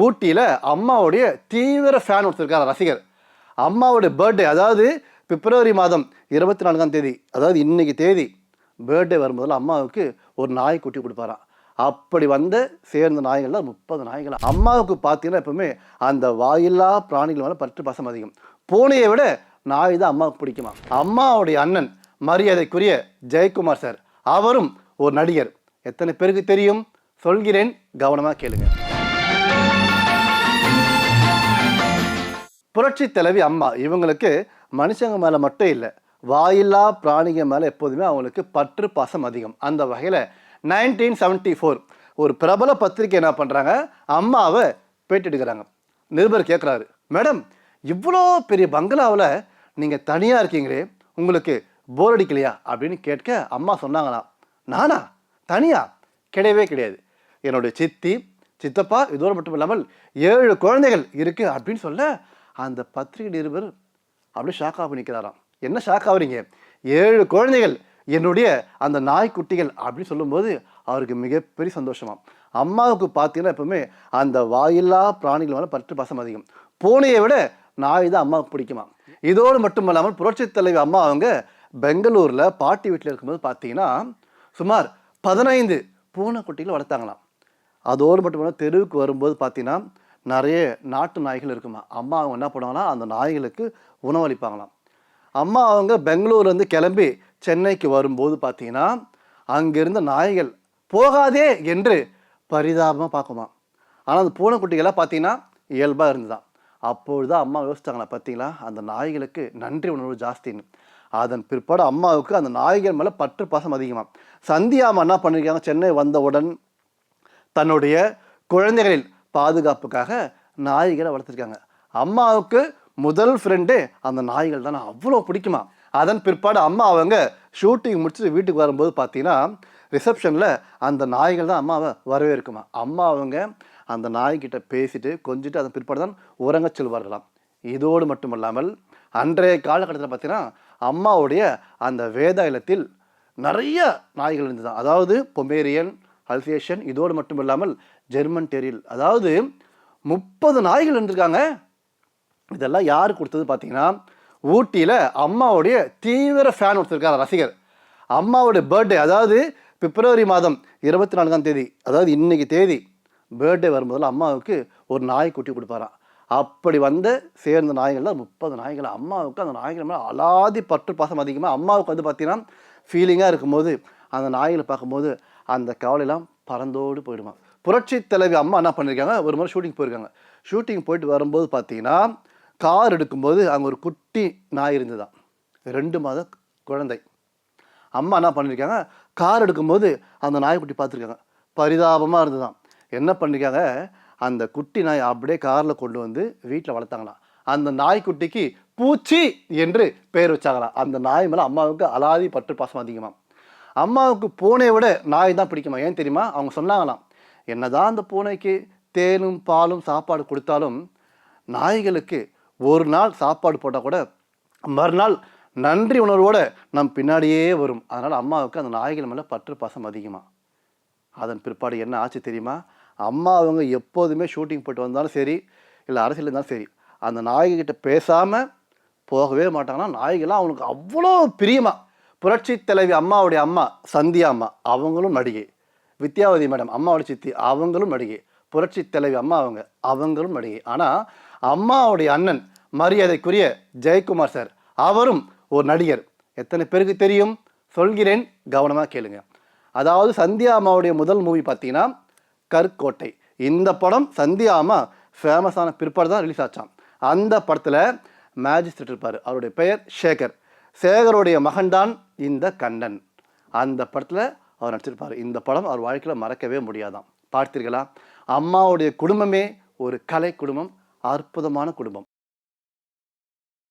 ஊட்டியில் அம்மாவுடைய தீவிர ஃபேன் ஒருத்தர் ரசிகர். அம்மாவுடைய பர்த்டே அதாவது பிப்ரவரி மாதம் இருபத்தி நான்காம் தேதி அதாவது இன்றைக்கி தேதி பர்த்டே வரும்போதில் அம்மாவுக்கு ஒரு நாய் குட்டி கொடுப்பாராம். அப்படி வந்த சேர்ந்த நாய்கள்ல முப்பது நாய்கள். அம்மாவுக்கு பார்த்தீங்கன்னா எப்பவுமே அந்த வாயில்லா பிராணிகள் மேலே பற்று பசம் அதிகம். பூனையை விட நாய் தான் அம்மாவுக்கு பிடிக்குமா? அம்மாவுடைய அண்ணன் மரியாதைக்குரிய ஜெயக்குமார் சார் அவரும் ஒரு நடிகர். எத்தனை பேருக்கு தெரியும்? சொல்கிறேன் கவனமாக கேளுங்கள் புரட்சி தலைவி அம்மா இவங்களுக்கு மனுஷங்க மேலே மட்டும் இல்லை வாயில்லா பிராணிங்க மேலே எப்போதுமே அவங்களுக்கு பற்று பாசம் அதிகம். அந்த வகையில் நைன்டீன் செவன்ட்டி ஃபோர் ஒரு பிரபல பத்திரிக்கை என்ன பண்ணுறாங்க அம்மாவை பேட்டி எடுக்கிறாங்க நிருபர் கேட்குறாரு மேடம் இவ்வளோ பெரிய பங்களாவில் நீங்கள் தனியாக இருக்கீங்களே உங்களுக்கு போர் அடிக்கலையா? அப்படின்னு கேட்க அம்மா சொன்னாங்களாம் நானா? தனியா? கிடையவே கிடையாது. என்னுடைய சித்தி சித்தப்பா இதோடு மட்டும் இல்லாமல் ஏழு குழந்தைகள் இருக்குது அப்படின்னு சொல்ல அந்த பத்திரிகை நிருபர் அப்படியே ஷாக் ஆகி நிற்கிறாராம். என்ன ஷாக் ஆகுறீங்க? ஏழு குழந்தைகள் என்னுடைய அந்த நாய்க்குட்டிகள் அப்படின்னு சொல்லும்போது அவருக்கு மிகப்பெரிய சந்தோஷமாக அம்மாவுக்கு பார்த்தீங்கன்னா எப்பவுமே அந்த வாயில்லா பிராணிகள் மேலே பற்று பாசம் அதிகம். பூனையை விட நாய் தான் அம்மாவுக்கு பிடிக்குமா இதோடு மட்டும் இல்லாமல் புரட்சித் தலைவி அம்மா அவங்க பெங்களூரில் பாட்டி வீட்டில் இருக்கும்போது பார்த்தீங்கன்னா சுமார் பதினைந்து பூனைக்குட்டிகளை வளர்த்தாங்களாம். அதோடு மட்டும் இல்லாமல் தெருவுக்கு வரும்போது பார்த்தீங்கன்னா நிறைய நாட்டு நாய்கள் இருக்குமா? அம்மா அவங்க என்ன பண்ணுவாங்கன்னா அந்த நாய்களுக்கு உணவளிப்பாங்களாம். அம்மா அவங்க பெங்களூர்லேருந்து கிளம்பி சென்னைக்கு வரும்போது பார்த்தீங்கன்னா அங்கேருந்த நாய்கள் போகாதே என்று பரிதாபமாக பார்க்குமா ஆனால் அந்த பூனைக்குட்டிகளாக பார்த்தீங்கன்னா இயல்பாக இருந்துதான். அப்பொழுது அம்மா யோசித்தாங்களா பார்த்தீங்களா அந்த நாய்களுக்கு நன்றி உணர்வு ஜாஸ்தின்னு. அதன் பிற்பாடு அம்மாவுக்கு அந்த நாய்கள் மேலே பற்று பாசம் அதிகமாக சந்தியா அம்மா என்ன பண்ணியிருக்காங்க சென்னை வந்தவுடன் தன்னுடைய குழந்தைகளில் பாதுகாப்புக்காக நாய்களை வளர்த்துருக்காங்க. அம்மாவுக்கு முதல் ஃப்ரெண்டு அந்த நாய்கள் தான். அவ்வளோ பிடிக்குமா. அதன் பிற்பாடு அம்மா அவங்க ஷூட்டிங் முடிச்சுட்டு வீட்டுக்கு வரும்போது பார்த்தீங்கன்னா ரிசப்ஷனில் அந்த நாய்கள் தான் அம்மாவை வரவேற்குமா. அம்மா அவங்க அந்த நாய்கிட்ட பேசிட்டு கொஞ்சிட்டு அதன் பிற்பாடு தான் உறங்கச் செல்வார்களாம். இதோடு மட்டுமல்லாமல் அன்றைய காலகட்டத்தில் பார்த்தீங்கன்னா அம்மாவுடைய அந்த வேதாயலத்தில் நிறைய நாய்கள் இருந்தது. அதாவது பொமேரியன் அல்சேஷன் இதோடு மட்டும் இல்லாமல் ஜெர்மன் டெரியல் அதாவது முப்பது நாய்கள் இருந்திருக்காங்க. இதெல்லாம் யார் கொடுத்தது பார்த்தீங்கன்னா ஊட்டியில் அம்மாவுடைய தீவிர ஃபேன் ஒருத்தர் ரசிகர். அம்மாவுடைய பர்த்டே அதாவது பிப்ரவரி மாதம் இருபத்தி நான்காம் தேதி அதாவது இன்றைக்கி தேதி பர்த்டே வரும்போதில் அம்மாவுக்கு ஒரு நாய் குட்டி கொடுப்பாராம் அப்படி வந்த சேர்ந்த நாய்கள்லாம் முப்பது நாய்கள் அம்மாவுக்கு அந்த நாய்கள் மேலே அலாதி பற்று பாசம் அதிகமாக அம்மாவுக்கு வந்து பார்த்திங்கன்னா ஃபீலிங்காக இருக்கும்போது அந்த நாய்களை பார்க்கும்போது அந்த கவலையெல்லாம் பறந்தோடு போயிடுமா புரட்சி தலைவி அம்மா என்ன பண்ணியிருக்காங்க ஒரு முறை ஷூட்டிங் போயிருக்காங்க. ஷூட்டிங் போயிட்டு வரும்போது பார்த்தீங்கன்னா கார் எடுக்கும்போது அங்கே ஒரு குட்டி நாய் இருந்ததாம் ரெண்டு மாத குழந்தை. அம்மா என்ன பண்ணியிருக்காங்க கார் எடுக்கும்போது அந்த நாய்க்குட்டி பார்த்துருக்காங்க. பரிதாபமாக இருந்ததாம். என்ன பண்ணியிருக்காங்க அந்த குட்டி நாய் அப்படியே காரில் கொண்டு வந்து வீட்டில் வளர்த்தாங்களாம். அந்த நாய்க்குட்டிக்கு பூச்சி என்று பெயர் வச்சாங்களாம். அந்த நாய் மேலே அம்மாவுக்கு அலாதி பற்று பாசம் அதிகமாக அம்மாவுக்கு பூனையை விட நாய் தான் பிடிக்குமா? ஏன் தெரியுமா? அவங்க சொன்னாங்களாம் என்னதான் அந்த பூனைக்கு தேனும் பாலும் சாப்பாடு கொடுத்தாலும் நாய்களுக்கு ஒரு நாள் சாப்பாடு போட்டால் கூட மறுநாள் நன்றி உணர்வோடு நம் பின்னாடியே வரும். அதனால் அம்மாவுக்கு அந்த நாய்கள் மேலே பற்று பாசம் அதிகமாக அதன் பிற்பாடு என்ன ஆச்சு தெரியுமா? அம்மா அவங்க எப்போதுமே ஷூட்டிங் போயிட்டு வந்தாலும் சரி இல்லை அரசியல் இருந்தாலும் சரி அந்த நாய்கிட்ட பேசாமல் போகவே மாட்டாங்கன்னா நாய்கள்லாம் அவனுக்கு அவ்வளோ பிரியமாக புரட்சி தலைவி அம்மாவுடைய அம்மா சந்தியா அம்மா அவங்களும் நடிகை. வித்யாவதி மேடம் அம்மாவோட சித்தி அவங்களும் நடிகை. புரட்சி தலைவி அம்மா அவங்க அவங்களும் நடிகை. ஆனால் அம்மாவுடைய அண்ணன் மரியாதைக்குரிய ஜெயக்குமார் சார் அவரும் ஒரு நடிகர். எத்தனை பேருக்கு தெரியும்? சொல்கிறேன் கவனமாக கேளுங்க. அதாவது சந்தியா அம்மாவுடைய முதல் மூவி பார்த்தீங்கன்னா கற்கோட்டை இந்த படம் சந்தியா அம்மா ஃபேமஸான பிற்பாடு தான் ரிலீஸ் ஆச்சான் அந்த படத்தில் மேஜிஸ்ட்ரேட் இருப்பார். அவருடைய பெயர் சேகர் சேகருடைய மகன்தான் இந்த கண்ணன். அந்த படத்தில் அவர் நடிச்சிருப்பார். இந்த படம் அவர் வாழ்க்கையில் மறக்கவே முடியாதாம். பார்த்தீர்களா? அம்மாவுடைய குடும்பமே ஒரு கலை குடும்பம் அற்புதமான குடும்பம்.